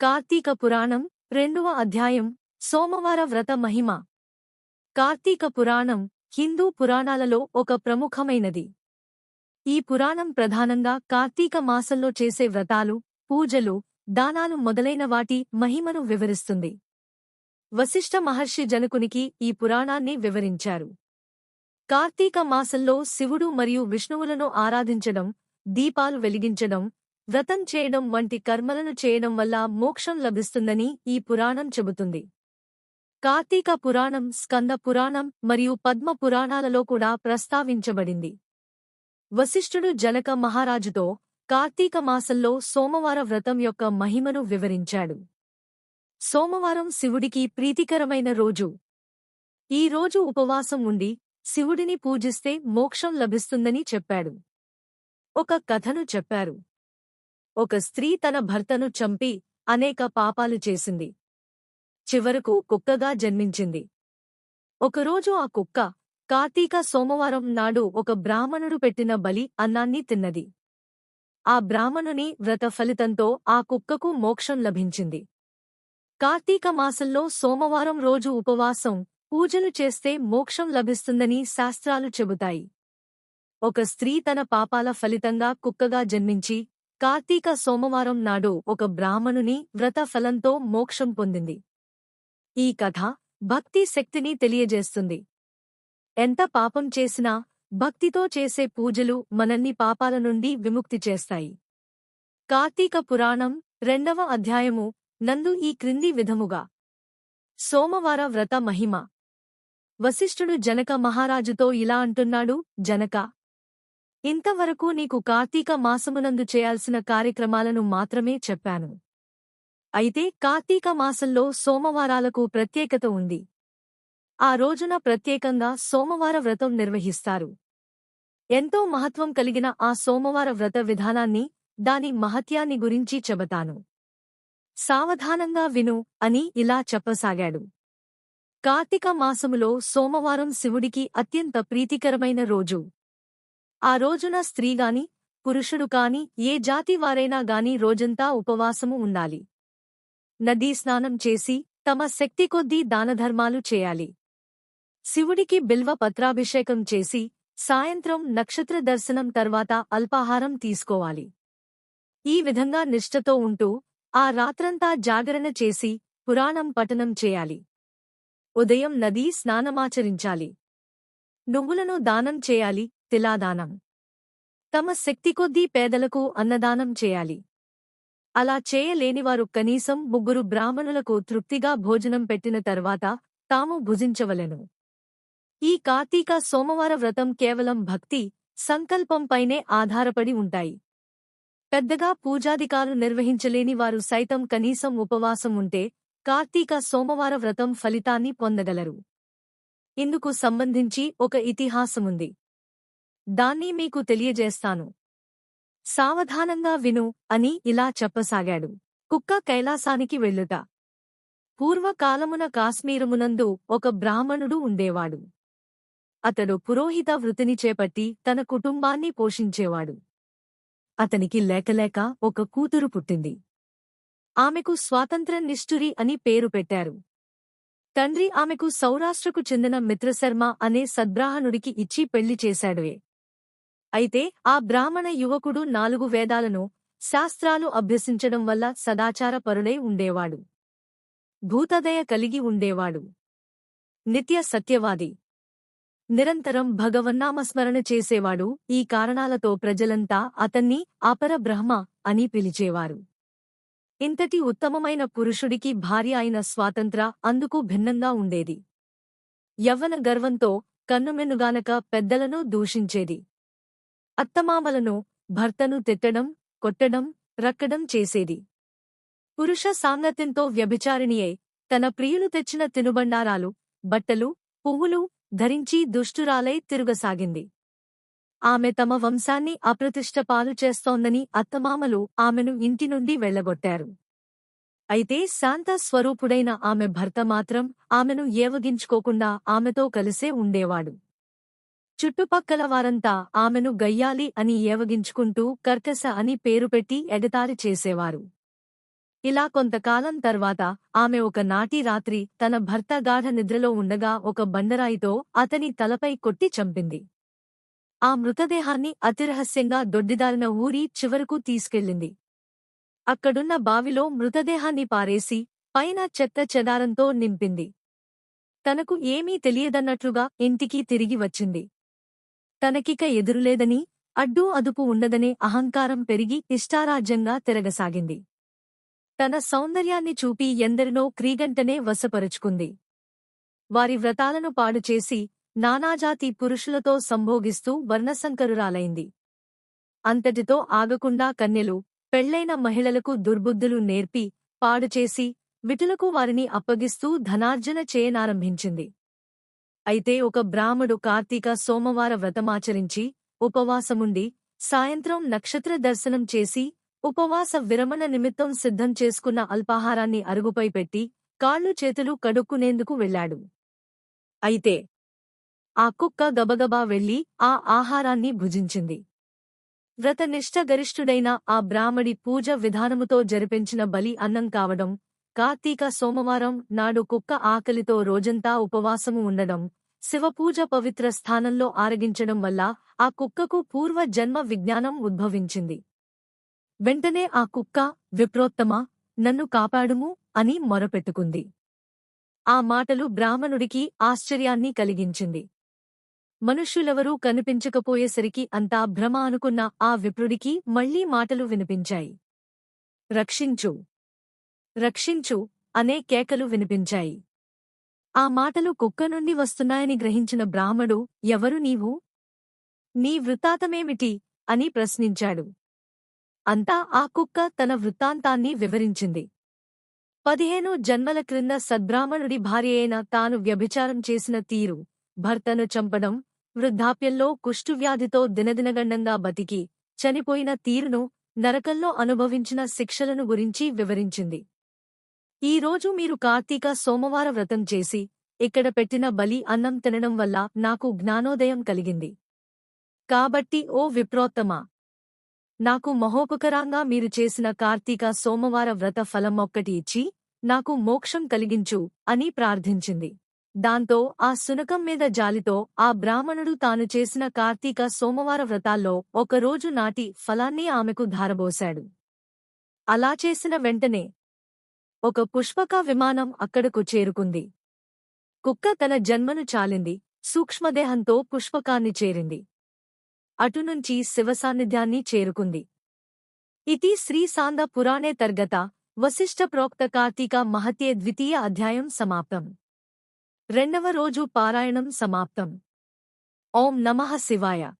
కార్తీక పురాణం రెండవ అధ్యాయం సోమవార వ్రత మహిమ. కార్తీక పురాణం హిందూ పురాణాలలో ఒక ప్రముఖమైనది. ఈ పురాణం ప్రధానంగా కార్తీక మాసంలో చేసే వ్రతాలు పూజలు దానాలు మొదలైన వాటి మహిమను వివరిస్తుంది. వశిష్ఠ మహర్షి జనకునికి ఈ పురాణాన్ని వివరించారు. కార్తీక మాసంలో శివుడు మరియు విష్ణువులను ఆరాధించడం దీపాలు వెలిగించడం వ్రతం చేయడం వంటి కర్మలను చేయడం వల్ల మోక్షం లభిస్తుందని ఈ పురాణం చెబుతుంది. కార్తీక పురాణం స్కంద పురాణం మరియు పద్మ పురాణాలలో కూడా ప్రస్తావించబడింది. వశిష్ఠుడు జనక మహారాజుతో కార్తీక మాసంలో సోమవార వ్రతం యొక్క మహిమను వివరించాడు. సోమవారం శివుడికి ప్రీతికరమైన రోజు. ఈ రోజు ఉపవాసం ఉండి శివుడిని పూజిస్తే మోక్షం లభిస్తుందని చెప్పాడు. ఒక కథను చెప్పారు. ఒక స్త్రీ తన భర్తను చంపి అనేక పాపాలు చేసింది. చివరకు కుక్కగా జన్మించింది. ఒకరోజు ఆ కుక్క కార్తీక సోమవారం నాడు ఒక బ్రాహ్మణుడు పెట్టిన బలి అన్నాన్ని తిన్నది. ఆ బ్రాహ్మణుని వ్రత ఫలితంతో ఆ కుక్కకు మోక్షం లభించింది. కార్తీక మాసంలో సోమవారం రోజు ఉపవాసం పూజలు చేస్తే మోక్షం లభిస్తుందని శాస్త్రాలు చెబుతాయి. ఒక స్త్రీ తన పాపాల ఫలితంగా కుక్కగా జన్మించి కార్తీక సోమవారం నాడు ఒక బ్రాహ్మణుని వ్రత ఫలంతో మోక్షం పొందింది. ఈ కథ భక్తి శక్తిని తెలియజేస్తుంది. ఎంత పాపం చేసినా భక్తితో చేసే పూజలు మనల్ని పాపాల నుండి విముక్తి చేస్తాయి. కార్తీక పురాణం రెండవ అధ్యాయము నందు ఈ క్రింది విధముగా. సోమవార వ్రత మహిమ. వశిష్ఠుడు జనక మహారాజుతో ఇలా అంటున్నాడు జనక ఇంతవరకు నీకు కార్తీక మాసమునందు చేయాల్సిన కార్యక్రమాలను మాత్రమే చెప్పాను. అయితే కార్తీక మాసంలో సోమవారాలకు ప్రత్యేకత ఉంది. ఆ రోజున ప్రత్యేకంగా సోమవార వ్రతం నిర్వహిస్తారు. ఎంతో మహత్వం కలిగిన ఆ సోమవార వ్రత విధానాన్ని దాని మహత్యాన్ని గురించి చెబతాను. సావధానంగా విను అని ఇలా చెప్పసాగాడు. కార్తీక మాసములో సోమవారం శివుడికి అత్యంత ప్రీతికరమైన రోజు. ఆ రోజున స్త్రీగాని పురుషుడు కాని ఏ జాతి వారైనా గాని రోజంతా ఉపవాసము ఉండాలి. నదీ స్నానం చేసి తమ శక్తి కొద్దీ దానధర్మాలు చేయాలి. శివుడికి బిల్వ పత్రాభిషేకం చేసి సాయంత్రం నక్షత్ర దర్శనం తర్వాత అల్పాహారం తీసుకోవాలి. ఈ విధంగా నిష్ఠతో ఉంటూ ఆ రాత్రంతా జాగరణ చేసి పురాణం పఠనం చేయాలి. ఉదయం నదీ స్నానమాచరించాలి. నువ్వులను దానం చేయాలి తిలాదానం. తమ శక్తి కొద్దీ పేదలకు అన్నదానం చేయాలి. అలా చేయలేనివారు కనీసం ముగ్గురు బ్రాహ్మణులకు తృప్తిగా భోజనం పెట్టిన తర్వాత తాము భుజించవలెను. ఈ కార్తీక సోమవార వ్రతం కేవలం భక్తి సంకల్పంపైనే ఆధారపడి ఉంటాయి. పెద్దగా పూజాదికాలు నిర్వహించలేని వారు సైతం కనీసం ఉపవాసం ఉంటే కార్తీక సోమవార వ్రతం ఫలితాన్ని పొందగలరు. ఇందుకు సంబంధించి ఒక ఇతిహాసముంది. దాన్ని మీకు తెలియజేస్తాను. సావధానంగా విను అని ఇలా చెప్పసాగాడు. కుక్క కైలాసానికి వెళ్ళుట. పూర్వకాలమున కాశ్మీరమునందు ఒక బ్రాహ్మణుడు ఉండేవాడు. అతడు పురోహిత వృత్తిని చేపట్టి తన కుటుంబాన్ని పోషించేవాడు. అతనికి లేకలేక ఒక కూతురు పుట్టింది. ఆమెకు స్వాతంత్ర నిష్ఠురి అని పేరు పెట్టారు. తండ్రి ఆమెకు సౌరాష్ట్రకు చెందిన మిత్రశర్మ అనే సద్బ్రాహ్మణుడికి ఇచ్చి పెళ్ళి చేశాడువే అయితే ఆ బ్రాహ్మణ యువకుడు నాలుగు వేదాలను శాస్త్రాలు అభ్యసించడం వల్ల సదాచారపరుడై ఉండేవాడు. భూతదయ కలిగి ఉండేవాడు. నిత్య సత్యవాది. నిరంతరం భగవన్నామస్మరణ చేసేవాడు. ఈ కారణాలతో ప్రజలంతా అతన్ని అపర బ్రహ్మ అని పిలిచేవారు. ఇంతటి ఉత్తమమైన పురుషుడికి భార్య అయిన స్వాతంత్ర అందుకు భిన్నంగా ఉండేది. యవ్వన గర్వంతో కన్నుమెన్నుగానక పెద్దలను దూషించేది. అత్తమామలను భర్తను తిట్టడం కొట్టడం రక్కడం చేసేది. పురుష సాంగత్యంతో వ్యభిచారిణియై తన ప్రియులు తెచ్చిన తినుబండారాలు బట్టలు పువ్వులు ధరించి దుష్టురాలై తిరుగసాగింది. ఆమె తమ వంశాన్ని అప్రతిష్ట పాలు చేస్తోందని అత్తమామలు ఆమెను ఇంటి నుండి వెళ్ళగొట్టారు అయితే శాంత స్వరూపుడైన ఆమె భర్త మాత్రం ఆమెను ఏవగించుకోకుండా ఆమెతో కలిసే ఉండేవాడు. చుట్టుపక్కల వారంతా ఆమెను గయ్యాలి అని ఏవగించుకుంటూ కర్కస అని పేరు పెట్టి ఎగతాళి చేసేవారు. ఇలా కొంతకాలం తర్వాత ఆమె ఒక నాటి రాత్రి తన భర్త గాఢ నిద్రలో ఉండగా ఒక బండరాయితో అతని తలపై కొట్టి చంపింది. ఆ మృతదేహాన్ని అతిరహస్యంగా దొడ్డిదారిన ఊరి చివరకు తీసుకెళ్ళింది. అక్కడున్న బావిలో మృతదేహాన్ని పారేసి పైన చెత్త చెదారంతో నింపింది. తనకు ఏమీ తెలియదన్నట్లుగా ఇంటికి తిరిగి వచ్చింది. తనకిక ఎదురులేదని అడ్డూ అదుపు ఉండదనే అహంకారం పెరిగి ఇష్టారాజ్యంగా తిరగసాగింది. తన సౌందర్యాన్ని చూపి ఎందరినో క్రీగంటనే వశపరుచుకుంది. వారి వ్రతాలను పాడుచేసి నానాజాతి పురుషులతో సంభోగిస్తూ వర్ణసంకరురాలైంది అంతటితో ఆగకుండా కన్యలు పెళ్ళైన మహిళలకు దుర్బుద్ధులు నేర్పి పాడుచేసి విటులకు వారిని అప్పగిస్తూ ధనార్జన చేయనారంభించింది. అయితే ఒక బ్రాహ్మడు కార్తీక సోమవార వ్రతమాచరించి ఉపవాసముండి సాయంత్రం నక్షత్ర దర్శనం చేసి ఉపవాస విరమణ నిమిత్తం సిద్ధం చేసుకున్న అల్పాహారాన్ని అరుగుపై పెట్టి కాళ్ళు చేతులు కడుక్కునేందుకు వెళ్ళాడు అయితే ఆ కుక్క గబగబా వెళ్ళి ఆ ఆహారాన్ని భుజించింది. వ్రతనిష్ట గరిష్ఠుడైన ఆ బ్రాహ్మడి పూజ విధానముతో జరిపించిన బలి అన్నం కావడం కార్తీక సోమవారం నాడు కుక్క ఆకలితో రోజంతా ఉపవాసము ఉండడం శివపూజ పవిత్ర స్థానంలో ఆరగించడం వల్ల ఆ కుక్కకు పూర్వ జన్మ విజ్ఞానం ఉద్భవించింది. వెంటనే ఆ కుక్క విప్రోత్తమ నన్ను కాపాడుము అని మొరపెట్టుకుంది. ఆ మాటలు బ్రాహ్మణుడికి ఆశ్చర్యాన్ని కలిగించింది. మనుష్యులెవరూ కనిపించకపోయేసరికి అంతా భ్రమ అనుకున్న ఆ విప్రుడికి మళ్ళీ మాటలు వినిపించాయి. రక్షించు రక్షించు అనే కేకలు వినిపించాయి. ఆ మాటలు కుక్క నుండి వస్తున్నాయని గ్రహించిన బ్రాహ్మడు ఎవరు నీవు? నీ వృత్తాతమేమిటి? అని ప్రశ్నించాడు. అంతా ఆ కుక్క తన వృత్తాంతాన్ని వివరించింది. పదిహేను జన్మల క్రింద సద్బ్రాహ్మణుడి భార్యయైన తాను వ్యభిచారం చేసిన తీరు భర్తను చంపడం వృద్ధాప్యంలో కుష్ఠువ్యాధితో దినదినగండంగా బతికి చనిపోయిన తీరును నరకంలో అనుభవించిన శిక్షలను గురించి వివరించింది. ఈరోజు మీరు కార్తీక సోమవార వ్రతం చేసి ఇక్కడ పెట్టిన బలి అన్నం తినడం వల్ల నాకు జ్ఞానోదయం కలిగింది. కాబట్టి ఓ విప్రోత్తమా! నాకు మహోపకరంగా మీరు చేసిన కార్తీక సోమవార వ్రత ఫలం ఒక్కటి ఇచ్చి నాకు మోక్షం కలిగించు అని ప్రార్థించింది. దాంతో ఆ సునకం మీద జాలితో ఆ బ్రాహ్మణుడు తాను చేసిన కార్తీక సోమవార వ్రతాల్లో ఒకరోజు నాటి ఫలాన్ని ఆమెకు ధారబోశాడు. అలా చేసిన వెంటనే ఒక పుష్పక విమానం అక్కడకు చేరుకుంది. కుక్క తన జన్మను చాలింది. సూక్ష్మదేహంతో పుష్పకాన్ని చేరింది. అటునుంచి శివసాన్నిధ్యాన్ని చేరుకుంది. ఇతి శ్రీసాంద పురాణే తర్గత వశిష్ఠ ప్రోక్త కార్తీక మహత్యే ద్వితీయ అధ్యాయం సమాప్తం. రెండవ రోజు పారాయణం సమాప్తం. ఓం నమః శివాయ.